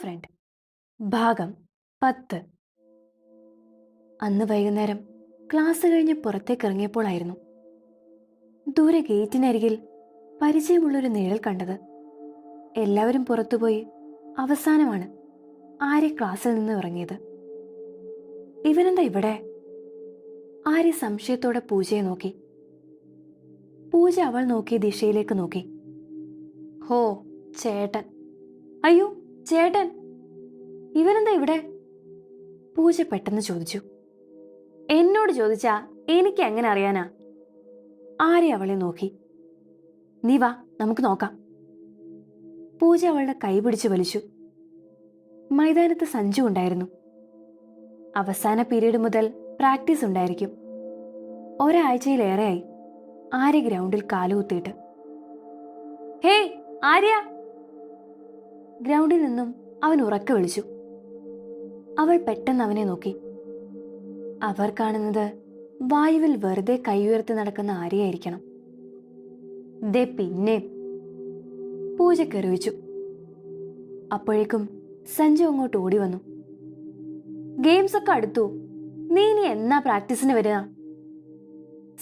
Front ഭാഗം പത്ത്. അന്ന് വൈകുന്നേരം ക്ലാസ് കഴിഞ്ഞ് പുറത്തേക്ക് ഇറങ്ങിയപ്പോഴായിരുന്നു ദൂരെ ഗേറ്റിനരികിൽ പരിചയമുള്ളൊരു നിഴൽ കണ്ടത്. എല്ലാവരും പുറത്തുപോയി അവസാനമാണ് ആര്യ ക്ലാസ്സിൽ നിന്ന് ഇറങ്ങിയത്. ഇവനെന്താ ഇവിടെ? ആര്യ സംശയത്തോടെ പൂജയെ നോക്കി. പൂജ അവൾ നോക്കി ദിശയിലേക്ക് നോക്കി. ഹോ ചേട്ടൻ. അയ്യോ ചേട്ടൻ? ഇവനെന്താ ഇവിടെ? പൂജ പെട്ടെന്ന് ചോദിച്ചു. എന്നോട് ചോദിച്ചാ എനിക്ക് എങ്ങനെ അറിയാനാ? ആരെ അവളെ നോക്കി? നീ വാ നമുക്ക് നോക്കാം. പൂജ അവളുടെ കൈ പിടിച്ച് വലിച്ചു. മൈതാനത്ത് സഞ്ജു ഉണ്ടായിരുന്നു. അവസാന പീരീഡ് മുതൽ പ്രാക്ടീസ് ഉണ്ടായിരിക്കും. ഒരാഴ്ചയിലേറെയായി. ആര്യ ഗ്രൗണ്ടിൽ കാലുകുത്തിയിട്ട്. ഹേ ആര്യ? ഗ്രൗണ്ടിൽ നിന്നും അവൻ ഉറക്കെ വിളിച്ചു. അവൾ പെട്ടെന്ന് അവനെ നോക്കി. അവർ കാണുന്നത് വായുവിൽ വെറുതെ കൈയുയർത്തി നടക്കുന്ന ആരെയായിരിക്കണം? ദേ പിന്നെ. പൂജ കെറിവിച്ചു. അപ്പോഴേക്കും സഞ്ജു അങ്ങോട്ട് ഓടി വന്നു ഗെയിംസ് ഒക്കെ അടുത്തു? നീ ഇനി എന്നാ പ്രാക്ടീസിന് വരിക?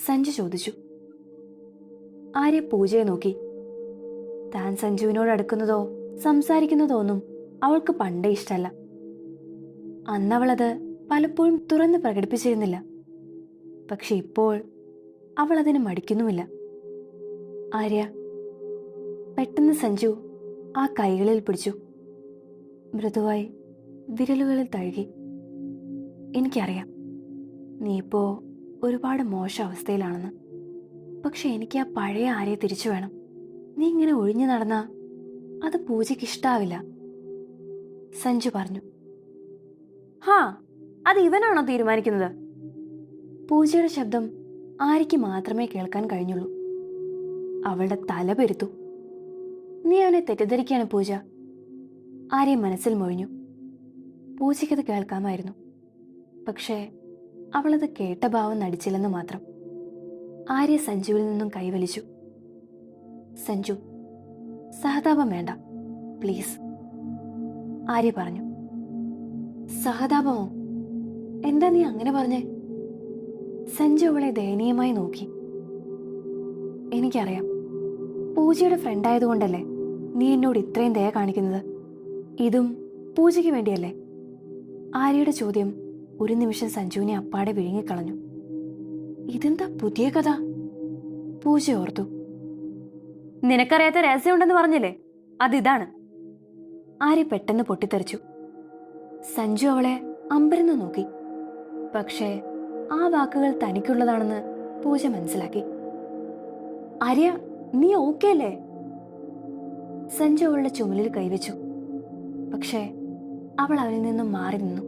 സഞ്ജു ചോദിച്ചു. ആര്യ പൂജയെ നോക്കി. താൻ സഞ്ജുവിനോട് അടുക്കുന്നതോ? സംസാരിക്കുന്നതോ ഒന്നും അവൾക്ക് പണ്ടേ ഇഷ്ടമല്ല അന്നവളത് പലപ്പോഴും തുറന്ന് പ്രകടിപ്പിച്ചിരുന്നില്ല. പക്ഷെ ഇപ്പോൾ അവൾ അതിന് മടിക്കുന്നുമില്ല. ആര്യ പെട്ടെന്ന് സഞ്ജു ആ കൈകളിൽ പിടിച്ചു. മൃദുവായി വിരലുകളിൽ തഴുകി. എനിക്കറിയാം നീ ഇപ്പോ ഒരുപാട് മോശം അവസ്ഥയിലാണെന്ന്. പക്ഷെ എനിക്ക് ആ പഴയ ആരെ തിരിച്ചു വേണം. നീ ഇങ്ങനെ ഒഴിഞ്ഞു നടന്നാ അത് പൂജയ്ക്ക് ഇഷ്ടാവില്ല. സഞ്ജു പറഞ്ഞു. ഹാ അത് ഇവനാണോ തീരുമാനിക്കുന്നത്? പൂജയുടെ ശബ്ദം ആര്യയ്ക്ക് മാത്രമേ കേൾക്കാൻ കഴിഞ്ഞുള്ളൂ. അവളുടെ തല പെരുത്തു. നീ അവനെ തെറ്റിദ്ധരിക്കുകയാണ് പൂജ. ആര്യ മനസ്സിൽ മൊഴിഞ്ഞു. പൂജയ്ക്കത് കേൾക്കാമായിരുന്നു. പക്ഷേ അവളത് കേട്ട ഭാവം നടിച്ചില്ലെന്ന് മാത്രം. ആര്യ സഞ്ജുവിൽ നിന്നും കൈവലിച്ചു. സഞ്ജു സഹതാപം വേണ്ട. പ്ലീസ്. ആര്യ പറഞ്ഞു. സഹതാപമോ? എന്താ നീ അങ്ങനെ പറഞ്ഞേ? സഞ്ജു അവളെ ദയനീയമായി നോക്കി. എനിക്കറിയാം. പൂജയുടെ ഫ്രണ്ട് ആയതുകൊണ്ടല്ലേ നീ എന്നോട് ഇത്രയും ദയ കാണിക്കുന്നത്? ഇതും പൂജയ്ക്ക് വേണ്ടിയല്ലേ? ആര്യയുടെ ചോദ്യം ഒരു നിമിഷം സഞ്ജുവിനെ അപ്പാടെ വിഴുങ്ങിക്കളഞ്ഞു. ഇതെന്താ പുതിയ കഥ? പൂജ ഓർത്തു. നിനക്കറിയാത്ത രഹസ്യമുണ്ടെന്ന് പറഞ്ഞില്ലേ? അതിതാണ്. ആര്യ പെട്ടെന്ന് പൊട്ടിത്തെറിച്ചു. സഞ്ജു അവളെ അമ്പരന്ന് നോക്കി. പക്ഷേ ആ വാക്കുകൾ തനിക്കുള്ളതാണെന്ന് പൂജ മനസ്സിലാക്കി. ആര്യ നീ ഓക്കെ അല്ലേ? സഞ്ജു അവളുടെ ചുമലിൽ കൈവച്ചു. പക്ഷേ അവൾ അവനിൽ നിന്നും മാറി നിന്നു.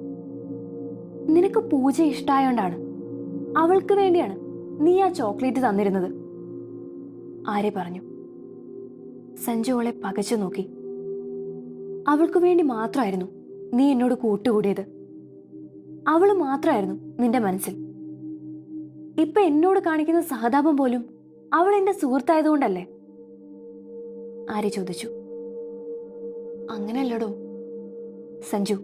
നിനക്ക് പൂജ ഇഷ്ടായോണ്ടാണ്. അവൾക്ക് വേണ്ടിയാണ് നീ ആ ചോക്ലേറ്റ് തന്നിരുന്നത്. ആര്യ പറഞ്ഞു. സഞ്ജു അവളെ പകച്ചു നോക്കി. അവൾക്ക് വേണ്ടി മാത്രമായിരുന്നു നീ എന്നോട് കൂട്ടുകൂടിയത്. അവൾ മാത്രമായിരുന്നു നിന്റെ മനസ്സിൽ. ഇപ്പൊ എന്നോട് കാണിക്കുന്ന സഹതാപം പോലും അവൾ എന്റെ സുഹൃത്തായതുകൊണ്ടല്ലേ? ആര്യ ചോദിച്ചു? അങ്ങനെയല്ലടോ. സഞ്ജു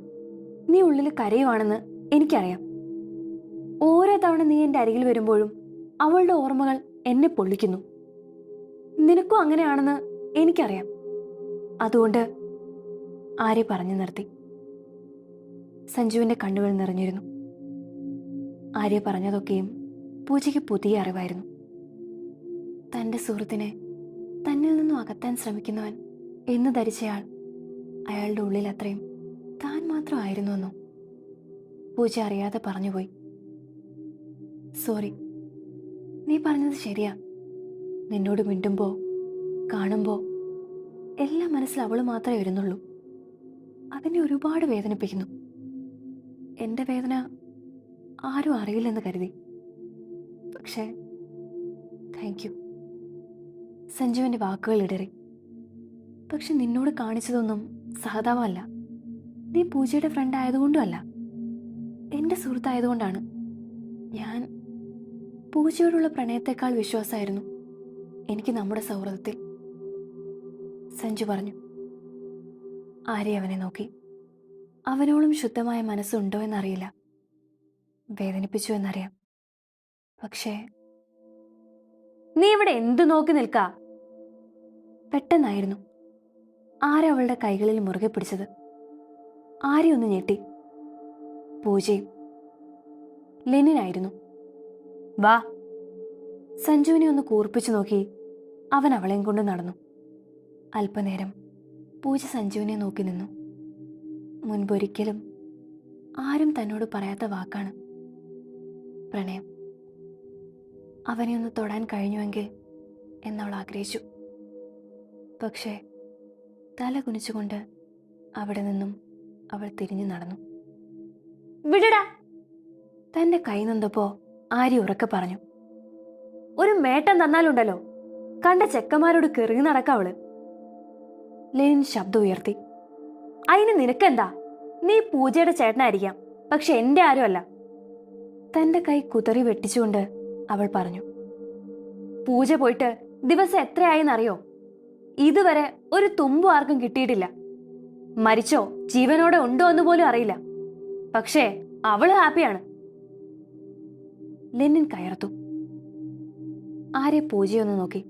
നീ ഉള്ളിൽ കരയുവാണെന്ന് എനിക്കറിയാം. ഓരോ തവണ നീ എന്റെ അരികിൽ വരുമ്പോഴും അവളുടെ ഓർമ്മകൾ എന്നെ പൊള്ളിക്കുന്നു. നിനക്കും അങ്ങനെയാണെന്ന് എനിക്കറിയാം. അതുകൊണ്ട് ആരെ പറഞ്ഞു നിർത്തി? സഞ്ജുവിന്റെ കണ്ണുകൾ നിറഞ്ഞിരുന്നു. ആര്യ പറഞ്ഞതൊക്കെയും പൂജയ്ക്ക് പുതിയ അറിവായിരുന്നു. തന്റെ സുഹൃത്തിനെ തന്നിൽ നിന്നും അകത്താൻ ശ്രമിക്കുന്നവൻ എന്ന് ധരിച്ചയാൾ അയാളുടെ ഉള്ളിൽ അത്രയും താൻ മാത്രമായിരുന്നുവെന്നോ? പൂജ അറിയാതെ പറഞ്ഞുപോയി. സോറി നീ പറഞ്ഞത് ശരിയാ. നിന്നോട് മിണ്ടുമ്പോ കാണുമ്പോ എല്ലാം മനസ്സിൽ അവൾ മാത്രമേ വരുന്നുള്ളൂ. അതിനെ ഒരുപാട് വേദനിപ്പിക്കുന്നു. എന്റെ വേദന ആരും അറിയില്ലെന്ന് കരുതി. പക്ഷേ താങ്ക് യു സഞ്ജുവിന്റെ വാക്കുകൾ ഇടറി. പക്ഷെ നിന്നോട് കാണിച്ചതൊന്നും സഹതാപമല്ല. നീ പൂജയുടെ ഫ്രണ്ട് ആയതുകൊണ്ടുമല്ല. എന്റെ സുഹൃത്തായതുകൊണ്ടാണ്. ഞാൻ പൂജയോടുള്ള പ്രണയത്തെക്കാൾ വിശ്വാസമായിരുന്നു. എനിക്ക് നമ്മുടെ സൗഹൃദത്തിൽ സഞ്ജു പറഞ്ഞു. ആര്യ അവനെ നോക്കി. അവനോളം ശുദ്ധമായ മനസ്സുണ്ടോ എന്നറിയില്ല. വേദനിപ്പിച്ചു എന്നറിയാം. പക്ഷേ നീ ഇവിടെ എന്തു നോക്കി നിൽക്ക? പെട്ടെന്നായിരുന്നു. ആരവളുടെ കൈകളിൽ മുറുകെ പിടിച്ചത്. ആരെ ഒന്ന് ഞെട്ടി. പൂജയും ലെനിനായിരുന്നു. വാ. സഞ്ജുവിനെ ഒന്ന് കൂർപ്പിച്ചു നോക്കി അവൻ അവളെയും കൊണ്ട് നടന്നു. അല്പനേരം പൂജ സഞ്ജുവിനെ നോക്കി നിന്നു. മുൻപൊരിക്കലും ആരും തന്നോട് പറയാത്ത വാക്കാണ്. പ്രണയം. അവനെ ഒന്ന് തൊടാൻ കഴിഞ്ഞുവെങ്കിൽ എന്നവൾ ആഗ്രഹിച്ചു. പക്ഷേ തല കുനിച്ചുകൊണ്ട് അവിടെ നിന്നും അവൾ തിരിഞ്ഞു നടന്നു. വിടടാ. തന്റെ കൈ നൊന്തപ്പോ ആര്യ ഉറക്കെ പറഞ്ഞു. ഒരു മേട്ടം തന്നാലുണ്ടല്ലോ. കണ്ട ചെക്കന്മാരോട് കെറിഞ്ഞു നടക്ക അവൾ. ലെനിൻ ശബ്ദം ഉയർത്തി അതിന് നിനക്കെന്താ? നീ പൂജയുടെ ചേട്ടനായിരിക്കാം പക്ഷെ എന്റെ ആരുമല്ല. തന്റെ കൈ കുതറി വെട്ടിച്ചുകൊണ്ട് അവൾ പറഞ്ഞു. പൂജ പോയിട്ട് ദിവസം എത്രയായെന്നറിയോ? ഇതുവരെ ഒരു തുമ്പു ആർക്കും കിട്ടിയിട്ടില്ല. മരിച്ചോ ജീവനോടെ ഉണ്ടോ എന്ന് പോലും അറിയില്ല. പക്ഷേ അവൾ ഹാപ്പിയാണ്. ലെനിൻ കയർത്തു. ആരെ പൂജയൊന്ന് നോക്കി.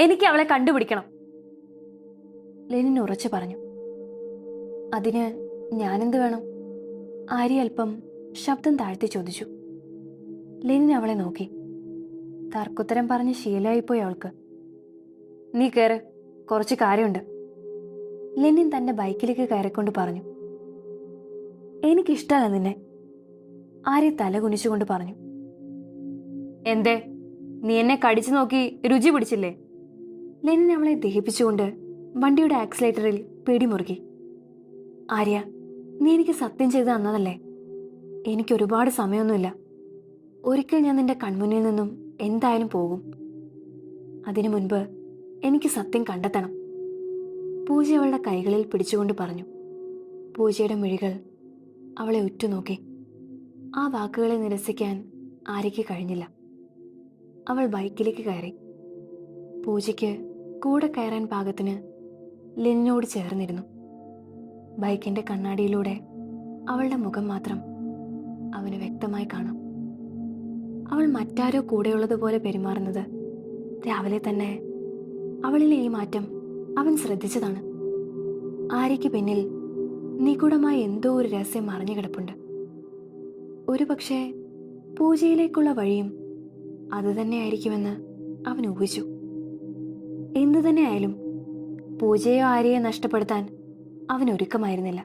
എനിക്ക് അവളെ കണ്ടുപിടിക്കണം. ലെനിൻ ഉറച്ചു പറഞ്ഞു. അതിന് ഞാനെന്ത് വേണം? ആര്യ അല്പം ശബ്ദം താഴ്ത്തി ചോദിച്ചു. ലെനിൻ അവളെ നോക്കി. തർക്കുത്തരം പറഞ്ഞ് ശീലമായിപ്പോയി അവൾക്ക്. നീ കയറ് കുറച്ച് കാര്യമുണ്ട്. ലെനിൻ തന്റെ ബൈക്കിലേക്ക് കയറിക്കൊണ്ട് പറഞ്ഞു. എനിക്കിഷ്ടമല്ല നിന്നെ. ആര്യ തല കുനിച്ചുകൊണ്ട് പറഞ്ഞു. എന്തേ നീ എന്നെ കടിച്ചു നോക്കി രുചി പിടിച്ചില്ലേ? ലെനിൻ അവളെ ദഹിപ്പിച്ചുകൊണ്ട് വണ്ടിയുടെ ആക്സിലേറ്ററിൽ പിടിമുറുകി. ആര്യ നീ എനിക്ക് സത്യം ചെയ്ത് തന്നതല്ലേ? എനിക്ക് ഒരുപാട് സമയമൊന്നുമില്ല. ഒരിക്കൽ ഞാൻ നിന്റെ കൺമുന്നിൽ നിന്നും എന്തായാലും പോകും. അതിനു മുൻപ് എനിക്ക് സത്യം കണ്ടെത്തണം. പൂജ അവളുടെ കൈകളിൽ പിടിച്ചുകൊണ്ട് പറഞ്ഞു. പൂജയുടെ മിഴികൾ അവളെ ഉറ്റുനോക്കി. ആ വാക്കുകളെ നിരസിക്കാൻ ആര്യയ്ക്ക് കഴിഞ്ഞില്ല. അവൾ ബൈക്കിലേക്ക് കയറി. പൂജയ്ക്ക് കൂടെ കയറാൻ പാകത്തിന് ലെനിനോട് ചേർന്നിരുന്നു. ബൈക്കിന്റെ കണ്ണാടിയിലൂടെ അവളുടെ മുഖം മാത്രം അവന് വ്യക്തമായി കാണാം. അവൾ മറ്റാരോ കൂടെയുള്ളതുപോലെ പെരുമാറുന്നത് രാവിലെ തന്നെ അവളിലെ ഈ മാറ്റം അവൻ ശ്രദ്ധിച്ചതാണ്. ആര്യയ്ക്ക് പിന്നിൽ നിഗൂഢമായ എന്തോ ഒരു രഹസ്യം മറിഞ്ഞു കിടപ്പുണ്ട്. ഒരു പക്ഷേ പൂജയിലേക്കുള്ള വഴിയും അതുതന്നെയായിരിക്കുമെന്ന് അവൻ ഊഹിച്ചു. എന്തു തന്നെയായാലും പൂജയോ ആര്യയെ നഷ്ടപ്പെടുത്താൻ അവൻ ഒരുക്കമായിരുന്നില്ല